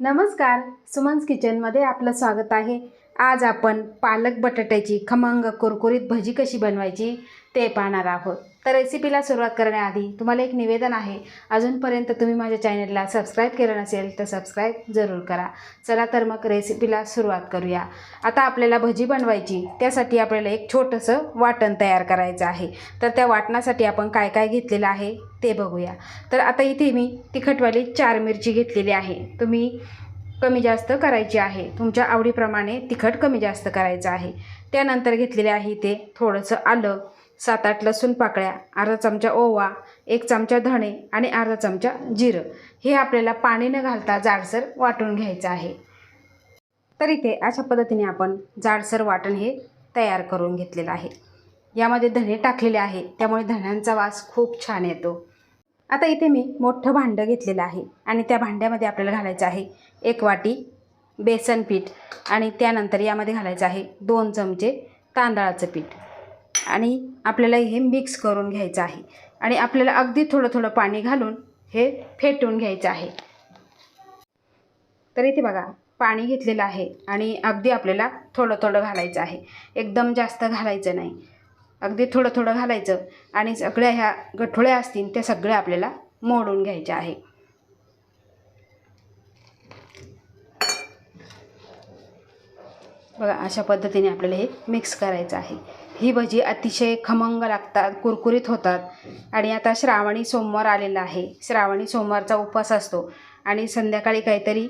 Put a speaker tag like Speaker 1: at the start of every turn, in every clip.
Speaker 1: नमस्कार सुमन्स किचनमध्ये आपलं स्वागत आहे. आज आपण पालक बटाट्याची खमंग कुरकुरीत भजी कशी बनवायची ते पाहणार आहोत. तर रेसिपीला सुरुवात करण्याआधी तुम्हाला एक निवेदन आहे. अजूनपर्यंत तुम्ही माझ्या चॅनलला सबस्क्राईब केलं नसेल तर सबस्क्राईब जरूर करा. चला तर मग रेसिपीला सुरुवात करूया. आता आपल्याला भजी बनवायची. त्यासाठी आपल्याला एक छोटंसं वाटण तयार करायचं आहे. तर त्या वाटणासाठी आपण काय काय घेतलेलं आहे ते बघूया. तर आता इथे मी तिखटवाली चार मिरची घेतलेली आहे. तुम्ही कमी जास्त करायची आहे. तुमच्या आवडीप्रमाणे तिखट कमी जास्त करायचं आहे. त्यानंतर घेतलेले आहे ते थोडंसं आलं. सात आठ लसूण पाकळ्या अर्धा चमचा ओवा एक चमचा धणे आणि अर्धा चमचा जिरं. हे आपल्याला पाणी न घालता जाडसर वाटून घ्यायचं आहे. तर इथे अशा पद्धतीने आपण जाडसर वाटण हे तयार करून घेतलेलं आहे. यामध्ये धणे टाकलेले आहे त्यामुळे धण्यांचा वास खूप छान येतो. आता इथे मी मोठं भांडं घेतलेलं आहे आणि त्या भांड्यामध्ये आपल्याला घालायचं आहे एक वाटी बेसन पीठ आणि त्यानंतर यामध्ये घालायचं आहे दोन चमचे तांदळाचं पीठ. आणि आपल्याला हे मिक्स करून घ्यायचं आहे. आणि आपल्याला अगदी थोडं थोडं पाणी घालून हे फेटून घ्यायचं आहे. तर इथे बघा पाणी घेतलेलं आहे आणि अगदी आपल्याला थोडं थोडं घालायचं आहे. एकदम जास्त घालायचं नाही. अगदी थोडं थोडं घालायचं आणि सगळ्या ह्या गठोळ्या असतील त्या सगळ्या आपल्याला मोडून घ्यायच्या आहे. बघा अशा पद्धतीने आपल्याला हे मिक्स करायचं आहे. ही भजी अतिशय खमंग लागतात कुरकुरीत होतात. आणि आता श्रावणी सोमवार आलेला आहे. श्रावणी सोमवारचा उपवास असतो आणि संध्याकाळी काहीतरी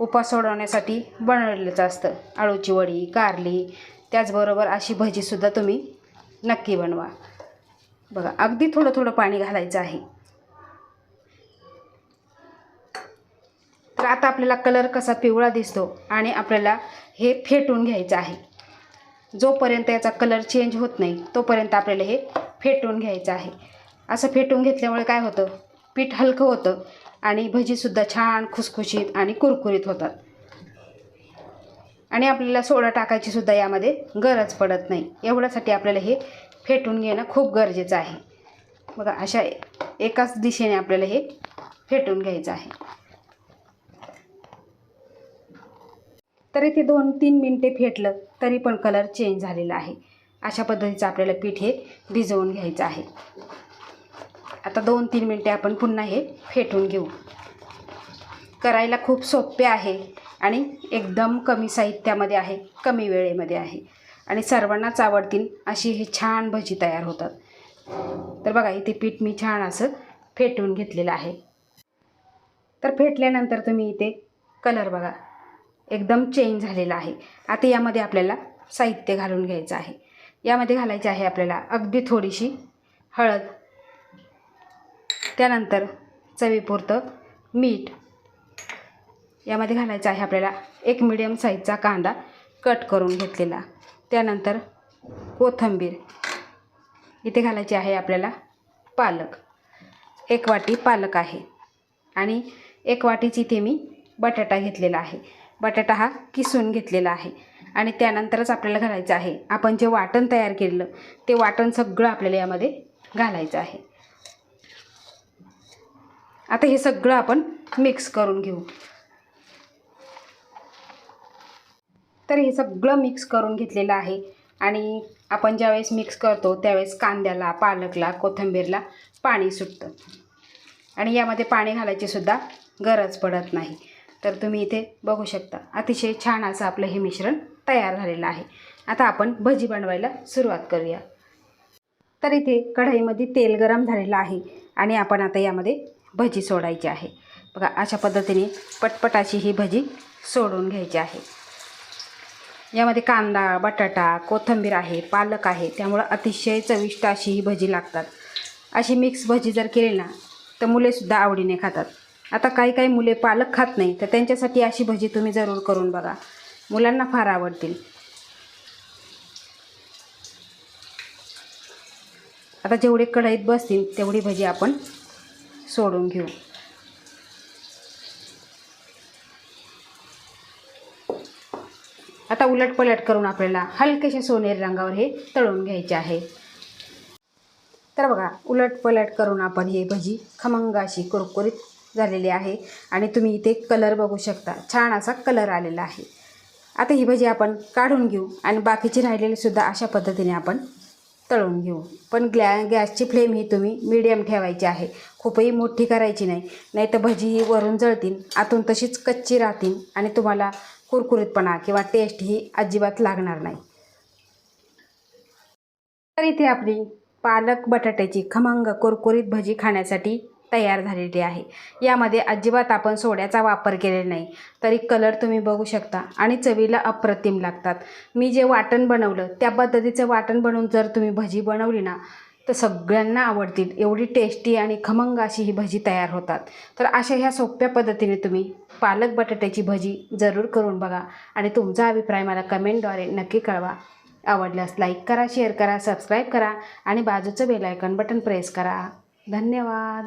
Speaker 1: उपवास सोडवण्यासाठी बनवलेलंच असतं. आळूची वडी कारली त्याचबरोबर अशी भजीसुद्धा तुम्ही नक्की बनवा. बघा अगदी थोडं थोडं पाणी घालायचं आहे. तर आता आपल्याला कलर कसा पिवळा दिसतो आणि आपल्याला हे फेटून घ्यायचं आहे. जोपर्यंत याचा कलर चेंज होत नाही तोपर्यंत आपल्याला हे फेटून घ्यायचं आहे. असं फेटून घेतल्यामुळे काय होतं? पीठ हलकं होतं आणि भजीसुद्धा छान खुसखुशीत आणि कुरकुरीत होतात. आणि आपल्याला सोडा टाकायची सुद्धा यामध्ये गरज पडत नाही. एवढ्यासाठी आपल्याला हे फेटून घेणं खूप गरजेचं आहे. बघा अशा एकाच दिशेने आपल्याला हे फेटून घ्यायचं आहे. तर इथे दोन तीन मिनटे फेटलं तरी पण कलर चेंज झालेला आहे. अशा पद्धतीचं आपल्याला पीठ हे भिजवून घ्यायचं आहे. आता दोन तीन मिनटे आपण पुन्हा हे फेटून घेऊ. करायला खूप सोपे आहे आणि एकदम कमी साहित्यामध्ये आहे कमी वेळेमध्ये आहे. आणि सर्वांनाच आवडतील अशी हे छान भजी तयार होतात. तर बघा इथे पीठ मी छान असं फेटून घेतलेलं आहे. तर फेटल्यानंतर तुम्ही इथे कलर बघा. एकदम चेंज झालेला आहे. आता यामध्ये आपल्याला साहित्य घालून घ्यायचं आहे. यामध्ये घालायचे आहे आपल्याला अगदी थोडीशी हळद. त्यानंतर चवीपुरतं मीठ. यामध्ये घालायचं आहे आपल्याला एक मिडियम साईजचा कांदा कट करून घेतलेला. त्यानंतर कोथिंबीर. इथे घालायची आहे आपल्याला पालक. एक वाटी पालक आहे. आणि एक वाटीच इथे मी बटाटा घेतलेला आहे. बटाटा हा किसून घेतलेला आहे. आणि त्यानंतरच आपल्याला घालायचं आहे. आपण जे वाटण तयार केलेलं ते वाटण सगळं आपल्याला यामध्ये घालायचं आहे. आता हे सगळं आपण मिक्स करून घेऊ. तर हे सगळं मिक्स करून घेतलेलं आहे. आणि आपण ज्यावेळेस मिक्स करतो त्यावेळेस कांद्याला पालकला कोथिंबीरला पाणी सुटतं. आणि यामध्ये पाणी घालायची सुद्धा गरज पडत नाही. तर तुम्ही इथे बघू शकता. अतिशय छान असं आपलं हे मिश्रण तयार झालेलं आहे. आता आपण भजी बनवायला सुरुवात करूया. तर इथे कढईमध्ये तेल गरम झालेलं आहे आणि आपण आता यामध्ये भजी सोडायची आहे. बघा अशा पद्धतीने पटपट अशी ही भजी सोडून घ्यायची आहे. यामध्ये कांदा बटाटा कोथिंबीर आहे पालक आहे त्यामुळं अतिशय चविष्ट अशी ही भजी लागतात. अशी मिक्स भजी जर केली ना तर मुलेसुद्धा आवडीने खातात. आता काही काही मुले पालक खात नाही तर त्यांच्यासाठी अशी भजी तुम्ही जरूर करून बघा. मुलांना फार आवडतील. आता जेवढे कढईत बसतील तेवढी भजी आपण सोडून घेऊ. आता उलटपलट करून आपल्याला हलकेशा सोनेरी रंगावर हे तळून घ्यायचे आहे. तर बघा उलटपलट करून आपण हे भजी खमंगाशी कुरकुरीत झालेली आहे आणि तुम्ही इथे कलर बघू शकता. छान असा कलर आलेला आहे. आता ही भजी आपण काढून घेऊ आणि बाकीची राहिलेली सुद्धा अशा पद्धतीने आपण तळून घेऊ. पण ग्लॅ गॅसची फ्लेम ही तुम्ही मीडियम ठेवायची आहे. खूपही मोठी करायची नाही. नाही तर भजी ही वरून जळतील आतून तशीच कच्ची राहतील आणि तुम्हाला कुरकुरीतपणा किंवा टेस्ट ही अजिबात लागणार नाही. तर इथे आपली पालक बटाट्याची खमंग कुरकुरीत भजी खाण्यासाठी तयार झालेली आहे. यामध्ये अजिबात आपण सोड्याचा वापर केलेला नाही. तरी कलर तुम्ही बघू शकता आणि चवीला अप्रतिम लागतात. मी जे वाटण बनवलं त्या पद्धतीचं वाटण बनवून जर तुम्ही भजी बनवली ना तर सगळ्यांना आवडतील. एवढी टेस्टी आणि खमंग अशी ही भजी तयार होतात. तर अशा ह्या सोप्या पद्धतीने तुम्ही पालक बटाट्याची भजी जरूर करून बघा आणि तुमचा अभिप्राय मला कमेंटद्वारे नक्की कळवा. आवडल्यास लाईक करा शेअर करा सबस्क्राईब करा आणि बाजूचं बेल आयकॉन बटन प्रेस करा. धन्यवाद!